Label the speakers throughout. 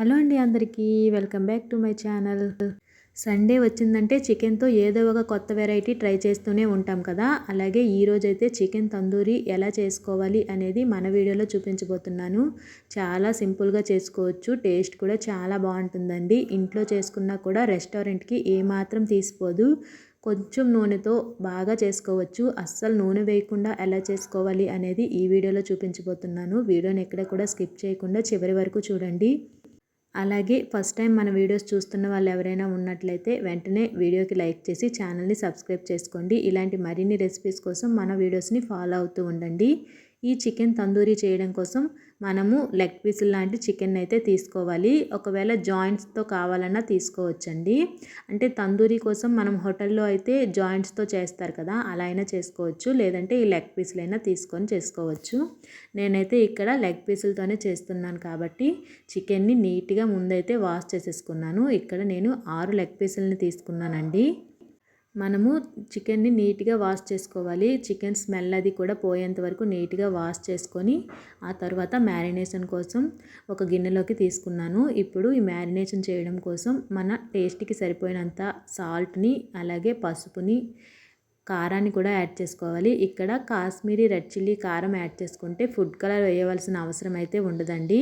Speaker 1: Hello అండి అందరికీ welcome back to my channel. Sunday వచ్చిందంటే చికెన్తో ఏదో ఒక కొత్త వెరైటీ ట్రై చేస్తూనే ఉంటాం కదా. అలాగే ఈరోజైతే చికెన్ తందూరి ఎలా చేసుకోవాలి అనేది మన వీడియోలో చూపించబోతున్నాను. చాలా సింపుల్గా చేసుకోవచ్చు టేస్ట్ కూడా చాలా బాగుంటుందండి. ఇంట్లో చేసుకున్నా కూడా రెస్టారెంట్కి ఏమాత్రం తీసిపోదు. కొంచెం నూనెతో బాగా చేసుకోవచ్చు. అస్సలు నూనె వేయకుండా ఎలా చేసుకోవాలి అనేది ఈ వీడియోలో చూపించబోతున్నాను. వీడియోని ఎక్కడ కూడా స్కిప్ చేయకుండా చివరి వరకు చూడండి. అలాగే ఫస్ట్ టైం మన వీడియోస్ చూస్తున్న వాళ్ళు ఎవరైనా ఉన్నట్లయితే వెంటనే వీడియోకి లైక్ చేసి ఛానల్ని సబ్స్క్రైబ్ చేసుకోండి. ఇలాంటి మరిన్ని రెసిపీస్ కోసం మన వీడియోస్ని ఫాలో అవుతూ ఉండండి. ఈ చికెన్ తందూరీ చేయడం కోసం మనము లెగ్ పీసులు లాంటి చికెన్ అయితే తీసుకోవాలి. ఒకవేళ జాయింట్స్తో కావాలన్నా తీసుకోవచ్చండి. అంటే తందూరీ కోసం మనం హోటల్లో అయితే జాయింట్స్తో చేస్తారు కదా అలా అయినా చేసుకోవచ్చు. లేదంటే ఈ లెగ్ పీసులైనా తీసుకొని చేసుకోవచ్చు. నేనైతే ఇక్కడ లెగ్ పీసులతోనే చేస్తున్నాను కాబట్టి చికెన్ని నీట్గా ముందైతే వాష్ చేసేసుకున్నాను. ఇక్కడ నేను ఆరు లెగ్ పీసులని తీసుకున్నానండి. మనము చికెన్ని నీట్గా వాష్ చేసుకోవాలి. చికెన్ స్మెల్ అది కూడా పోయేంత వరకు నీట్గా వాష్ చేసుకొని ఆ తర్వాత మ్యారినేషన్ కోసం ఒక గిన్నెలోకి తీసుకున్నాను. ఇప్పుడు ఈ మ్యారినేషన్ చేయడం కోసం మన టేస్ట్కి సరిపోయినంత సాల్ట్ని అలాగే పసుపుని కారాన్ని కూడా యాడ్ చేసుకోవాలి. ఇక్కడ కాశ్మీరీ రెడ్ చిల్లీ కారం యాడ్ చేసుకుంటే ఫుడ్ కలర్ వేయవలసిన అవసరం అయితే ఉండదండి.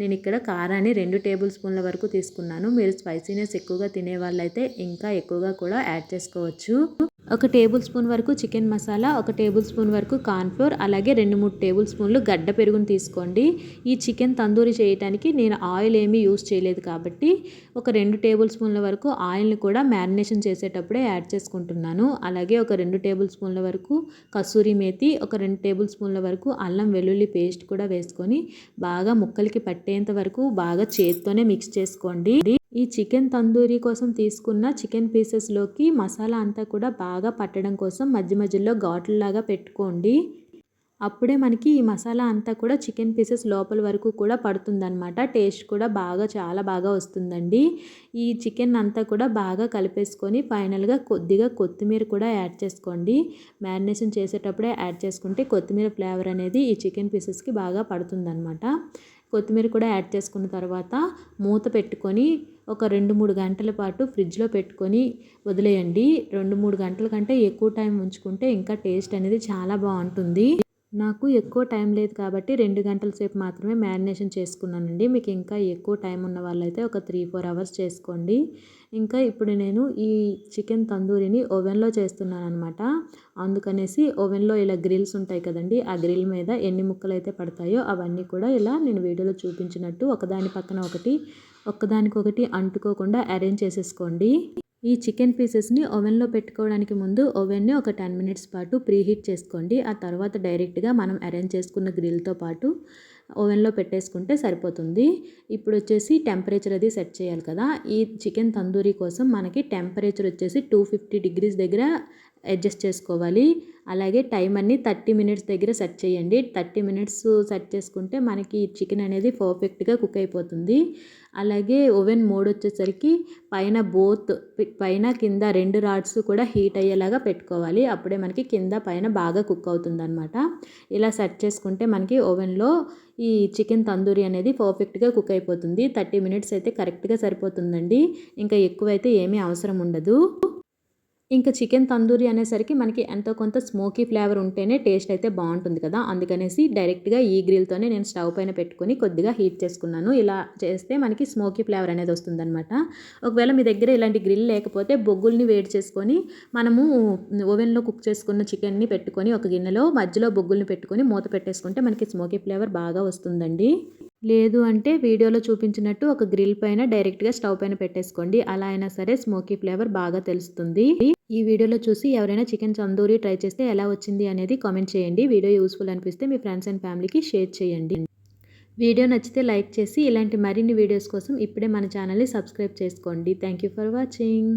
Speaker 1: నేను ఇక్కడ కారాన్ని రెండు టేబుల్ స్పూన్ల వరకు తీసుకున్నాను. మీరు స్పైసీనెస్ ఎక్కువగా తినే వాళ్ళైతే ఇంకా ఎక్కువగా కూడా యాడ్ చేసుకోవచ్చు. ఒక టేబుల్ స్పూన్ వరకు చికెన్ మసాలా ఒక టేబుల్ స్పూన్ వరకు కార్న్ఫ్లోర్ అలాగే రెండు మూడు టేబుల్ స్పూన్లు గడ్డ పెరుగును తీసుకోండి. ఈ చికెన్ తందూరి చేయడానికి నేను ఆయిల్ ఏమీ యూస్ చేయలేదు కాబట్టి ఒక రెండు టేబుల్ స్పూన్ల వరకు ఆయిల్ని కూడా మ్యారినేషన్ చేసేటప్పుడే యాడ్ చేసుకుంటున్నాను. అలాగే ఒక రెండు టేబుల్ స్పూన్ల వరకు కసూరి మేతి ఒక రెండు టేబుల్ స్పూన్ల వరకు అల్లం వెల్లుల్లి పేస్ట్ కూడా వేసుకొని బాగా ముక్కలకి పట్టేంత వరకు బాగా చేత్తోనే మిక్స్ చేసుకోండి. ఈ చికెన్ తందూరీ కోసం తీసుకున్న చికెన్ పీసెస్లోకి మసాలా అంతా కూడా బాగా పట్టడం కోసం మధ్య మధ్యలో ఘాట్లలాగా పెట్టుకోండి. అప్పుడే మనకి ఈ మసాలా అంతా కూడా చికెన్ పీసెస్ లోపల వరకు కూడా పడుతుందన్నమాట. టేస్ట్ కూడా బాగా చాలా బాగా వస్తుందండి. ఈ చికెన్ అంతా కూడా బాగా కలిపేసుకొని ఫైనల్గా కొద్దిగా కొత్తిమీర కూడా యాడ్ చేసుకోండి. మ్యారినేషన్ చేసేటప్పుడే యాడ్ చేసుకుంటే కొత్తిమీర ఫ్లేవర్ అనేది ఈ చికెన్ పీసెస్కి బాగా పడుతుందన్నమాట. కొత్తిమీర కూడా యాడ్ చేసుకున్న తర్వాత మూత పెట్టుకొని ఒక రెండు మూడు గంటల పాటు ఫ్రిడ్జ్లో పెట్టుకొని వదిలేయండి. రెండు మూడు గంటల కంటే ఎక్కువ టైం ఉంచుకుంటే ఇంకా టేస్ట్ అనేది చాలా బాగుంటుంది. నాకు ఎక్కువ టైం లేదు కాబట్టి రెండు గంటల సేపు మాత్రమే మ్యారినేషన్ చేసుకున్నానండి. మీకు ఇంకా ఎక్కువ టైం ఉన్న వాళ్ళైతే ఒక త్రీ ఫోర్ అవర్స్ చేసుకోండి. ఇంకా ఇప్పుడు నేను ఈ చికెన్ తందూరిని ఓవెన్లో చేస్తున్నాను అనమాట అందుకనేసి ఓవెన్లో ఇలా గ్రిల్స్ ఉంటాయి కదండి ఆ గ్రిల్ మీద ఎన్ని ముక్కలు అయితే పడతాయో అవన్నీ కూడా ఇలా నేను వీడియోలో చూపించినట్టు ఒకదాని పక్కన ఒకటి ఒక్కదానికొకటి అంటుకోకుండా అరేంజ్ చేసేసుకోండి. ఈ చికెన్ పీసెస్ని ఓవెన్లో పెట్టుకోవడానికి ముందు ఓవెన్ని ఒక టెన్ మినిట్స్ పాటు ప్రీహీట్ చేసుకోండి. ఆ తర్వాత డైరెక్ట్గా మనం అరేంజ్ చేసుకున్న గ్రిల్తో పాటు ఓవెన్లో పెట్టేసుకుంటే సరిపోతుంది. ఇప్పుడు వచ్చేసి టెంపరేచర్ అది సెట్ చేయాలి కదా. ఈ చికెన్ తందూరీ కోసం మనకి టెంపరేచర్ వచ్చేసి టూ ఫిఫ్టీ డిగ్రీస్ దగ్గర అడ్జస్ట్ చేసుకోవాలి. అలాగే టైం అన్ని థర్టీ మినిట్స్ దగ్గర సెట్ చేయండి. థర్టీ మినిట్స్ సెట్ చేసుకుంటే మనకి చికెన్ అనేది పర్ఫెక్ట్గా కుక్ అయిపోతుంది. అలాగే ఓవెన్ మోడ్ వచ్చేసరికి పైన బోత్ పైన కింద రెండు రాడ్స్ కూడా హీట్ అయ్యేలాగా పెట్టుకోవాలి. అప్పుడే మనకి కింద పైన బాగా కుక్ అవుతుంది అనమాట ఇలా సెట్ చేసుకుంటే మనకి ఓవెన్లో ఈ చికెన్ తందూరి అనేది పర్ఫెక్ట్గా కుక్ అయిపోతుంది. థర్టీ మినిట్స్ అయితే కరెక్ట్గా సరిపోతుందండి. ఇంకా ఎక్కువైతే ఏమీ అవసరం ఉండదు. ఇంకా చికెన్ తందూరి అనేసరికి మనకి ఎంతో కొంత స్మోకీ ఫ్లేవర్ ఉంటేనే టేస్ట్ అయితే బాగుంటుంది కదా. అందుకనేసి డైరెక్ట్గా ఈ గ్రిల్తోనే నేను స్టవ్ పైన పెట్టుకొని కొద్దిగా హీట్ చేసుకున్నాను. ఇలా చేస్తే మనకి స్మోకీ ఫ్లేవర్ అనేది వస్తుందనమాట ఒకవేళ మీ దగ్గర ఇలాంటి గ్రిల్ లేకపోతే బొగ్గుల్ని వేడి చేసుకొని మనము ఓవెన్లో కుక్ చేసుకున్న చికెన్ని పెట్టుకొని ఒక గిన్నెలో మధ్యలో బొగ్గుల్ని పెట్టుకొని మూత పెట్టేసుకుంటే మనకి స్మోకీ ఫ్లేవర్ బాగా వస్తుందండి. లేదు అంటే వీడియోలో చూపించినట్టు ఒక గ్రిల్ పైన డైరెక్ట్గా స్టవ్ పైన పెట్టేసుకోండి. అలా అయినా సరే స్మోకీ ఫ్లేవర్ బాగా తెలుస్తుంది. ఈ వీడియోలో చూసి ఎవరైనా చికెన్ తందూరి ట్రై చేస్తే ఎలా వచ్చింది అనేది కామెంట్ చేయండి. వీడియో యూస్ఫుల్ అనిపిస్తే మీ ఫ్రెండ్స్ అండ్ ఫ్యామిలీకి షేర్ చేయండి. వీడియో నచ్చితే లైక్ చేసి ఇలాంటి మరిన్ని వీడియోస్ కోసం ఇప్పుడే మన ఛానల్ని సబ్స్క్రైబ్ చేసుకోండి. Thank you for watching.